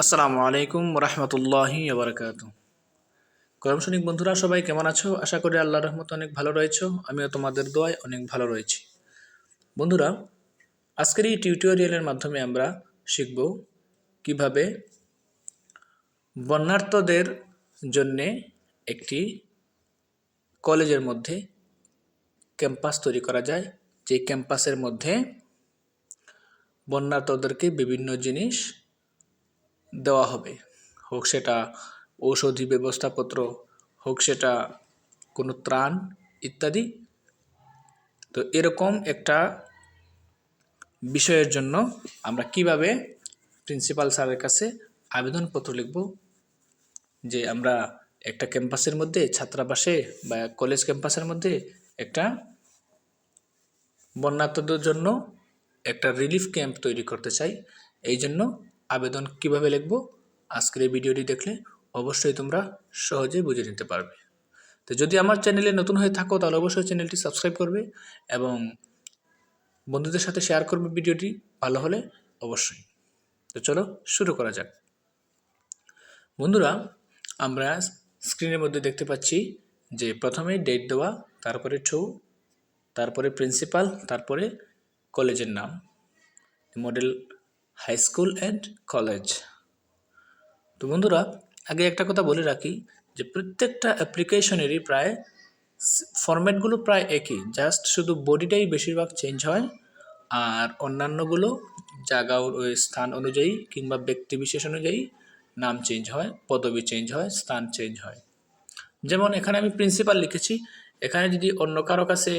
আসসালামু আলাইকুম রহমতুল্লাহি আবরকাত করম সৈনিক বন্ধুরা, সবাই কেমন আছো? আশা করি আল্লাহ রহমত অনেক ভালো রয়েছো, আমিও তোমাদের দোয়ায় অনেক ভালো রয়েছি। বন্ধুরা, আজকের এই টিউটোরিয়ালের মাধ্যমে আমরা শিখব কীভাবে বন্যার্থদের জন্যে একটি কলেজের মধ্যে ক্যাম্পাস তৈরি করা যায়। যে ক্যাম্পাসের মধ্যে বন্যার্থদেরকে বিভিন্ন জিনিস দেওয়া হবে। হোক সেটা ঔষধি ব্যবস্থাপত্র, হোক সেটা কোনো ত্রাণ ইত্যাদি। তো এরকম একটা বিষয়ের জন্য আমরা কীভাবে প্রিন্সিপাল স্যারের কাছে আবেদনপত্র লিখব? যে আমরা একটা ক্যাম্পাসের মধ্যে, ছাত্রাবাসে বা কলেজ ক্যাম্পাসের মধ্যে একটা বন্যার্থদের জন্য একটা রিলিফ ক্যাম্প তৈরি করতে চাই। এই জন্য আবেদন কীভাবে লিখব? আজকের এই ভিডিওটি দেখলে অবশ্যই তোমরা সহজেই বুঝে নিতে পারবে। তো যদি আমার চ্যানেলে নতুন হয়ে থাকো, তাহলে অবশ্যই চ্যানেলটি সাবস্ক্রাইব করবে এবং বন্ধুদের সাথে শেয়ার করবে ভিডিওটি ভালো হলে অবশ্যই। তো চলো শুরু করা যাক। বন্ধুরা, আমরা স্ক্রিনের মধ্যে দেখতে পাচ্ছি যে প্রথমে ডেট দেওয়া, তারপরে টু তারপরে প্রিন্সিপাল তারপরে কলেজের নাম। Model high school and college তো বন্ধুরা, আগে একটা কথা বলে রাখি যে প্রত্যেকটা অ্যাপ্লিকেশনেরই প্রায় ফরম্যাটগুলো প্রায় একই। জাস্ট শুধু বডিটাই বেশিরভাগ চেঞ্জ হয় আর অন্যান্যগুলো জায়গা ওই স্থান অনুযায়ী কিংবা ব্যক্তি বিশেষ অনুযায়ী নাম চেঞ্জ হয়, পদবি চেঞ্জ হয়, স্থান চেঞ্জ হয়। যেমন এখানে আমি প্রিন্সিপাল লিখেছি। এখানে যদি অন্য কারও কাছে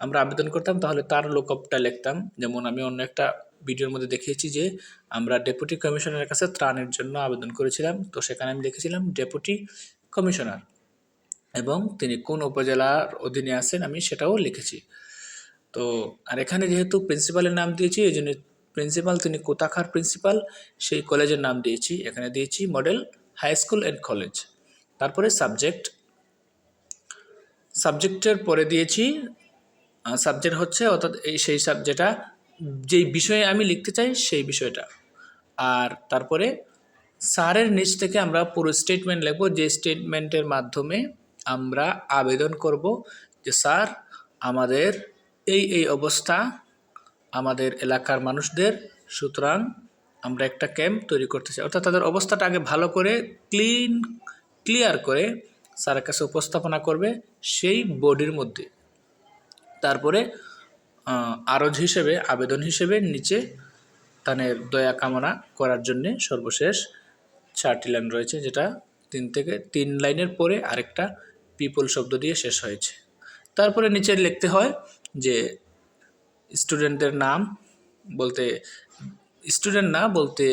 আমরা আবেদন করতাম, তাহলে তার লোকপটা লিখতাম। যেমন আমি অন্য একটা ভিডিওর মধ্যে দেখিয়েছি যে, আমরা ডেপুটি কমিশনারের কাছে ত্রাণের জন্য আবেদন করেছিলাম। তো সেখানে আমি লিখেছিলাম ডেপুটি কমিশনার এবং তিনি কোন উপজেলার অধীনে আছেন আমি সেটাও লিখেছি। তো, আর এখানে যেহেতু প্রিন্সিপালের নাম দিয়েছি, এই জন্য প্রিন্সিপাল তিনি কোথাকার প্রিন্সিপাল সেই কলেজের নাম দিয়েছি। এখানে দিয়েছি model high school and college তারপরে সাবজেক্ট সাবজেক্টের পরে দিয়েছি সাবজেক্ট হচ্ছে, অর্থাৎ এই সেই সাবজেক্টটা যেই বিষয়ে আমি লিখতে চাই সেই বিষয়টা। আর তারপরে স্যারের নিচ থেকে আমরা পুরো স্টেটমেন্ট লিখব, যে স্টেটমেন্টের মাধ্যমে আমরা আবেদন করব যে, স্যার, আমাদের এই এই অবস্থা আমাদের এলাকার মানুষদের, সুতরাং আমরা একটা ক্যাম্প তৈরি করতে চাই। অর্থাৎ তাদের অবস্থাটা আগে ভালো করে ক্লিন ক্লিয়ার করে স্যারের কাছে উপস্থাপনা করবে সেই বডির মধ্যে। তারপরে আরজ হিসেবে, আবেদন হিসেবে নিচে তানের দয়া কামনা করার জন্যে সর্বশেষ চারটি লাইন রয়েছে, যেটা তিন থেকে তিন লাইনের পরে আরেকটা পিপল শব্দ দিয়ে শেষ হয়েছে। তারপরে নিচে লিখতে হয় যে, স্টুডেন্টদের নাম বলতে, স্টুডেন্ট না বলতে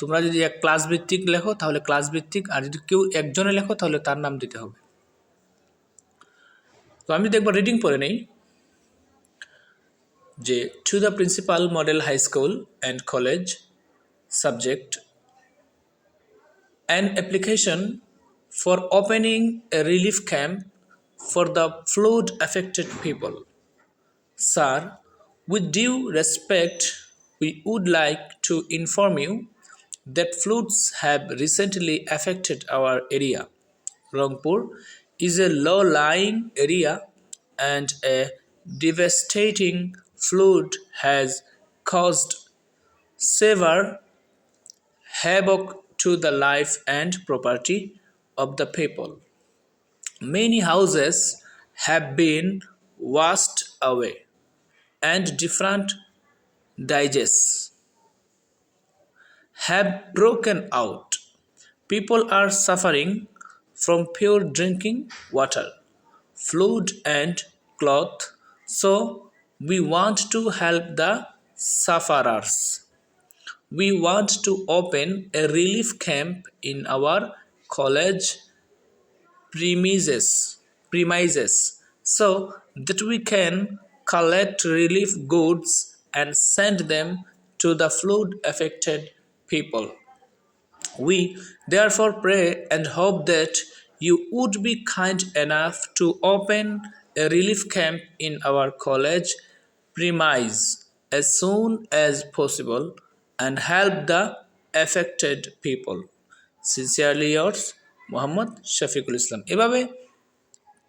তোমরা যদি এক ক্লাস ভিত্তিক লেখো, তাহলে ক্লাস ভিত্তিক, আর যদি কেউ একজনে লেখো, তাহলে তার নাম দিতে হবে। তো আমি দেখব, রিডিং পরে নেই। to the principal model high school and college subject an application for opening a relief camp for the flood affected people. Sir with due respect we would like to inform you that floods have recently affected our area. Rangpur is a low lying area and a devastating flood has caused severe havoc to the life and property of the people. Many houses have been washed away, and different digits have broken out. People are suffering from pure drinking water, food, and cloth, so we want to help the sufferers. We want to open a relief camp in our college premises premises so that we can collect relief goods and send them to the flood affected people. We therefore pray and hope that you would be kind enough to open a relief camp in our college premise as soon as possible and help the affected people sincerely yours Mohammad Shafiqul Islam এভাবে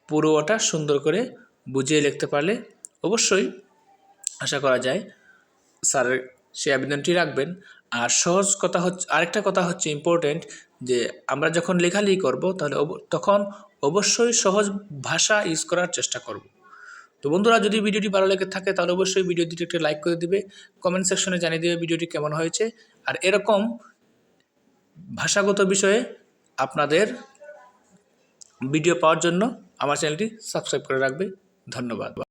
পুরোটা সুন্দর করে বুঝিয়ে লিখতে পারলে অবশ্যই আশা করা যায় স্যারের সেই আবেদনটি রাখবেন। আর সহজ কথা হচ্ছে, আরেকটা কথা হচ্ছে ইম্পর্টেন্ট যে আমরা যখন লেখালেখি করব, তাহলে তখন অবশ্যই সহজ ভাষা ইউজ করার চেষ্টা করব। তো বন্ধুরা, যদি ভিডিওটি ভালো লেগে থাকে, তাহলে অবশ্যই ভিডিওটিতে একটা লাইক করে দিবে কমেন্ট সেকশনে জানিয়ে দেবে ভিডিওটি কেমন হয়েছে। আর এরকম ভাষাগত বিষয়ে আপনাদের ভিডিও পাওয়ার জন্য আমার চ্যানেলটি সাবস্ক্রাইব করে রাখবে। ধন্যবাদ।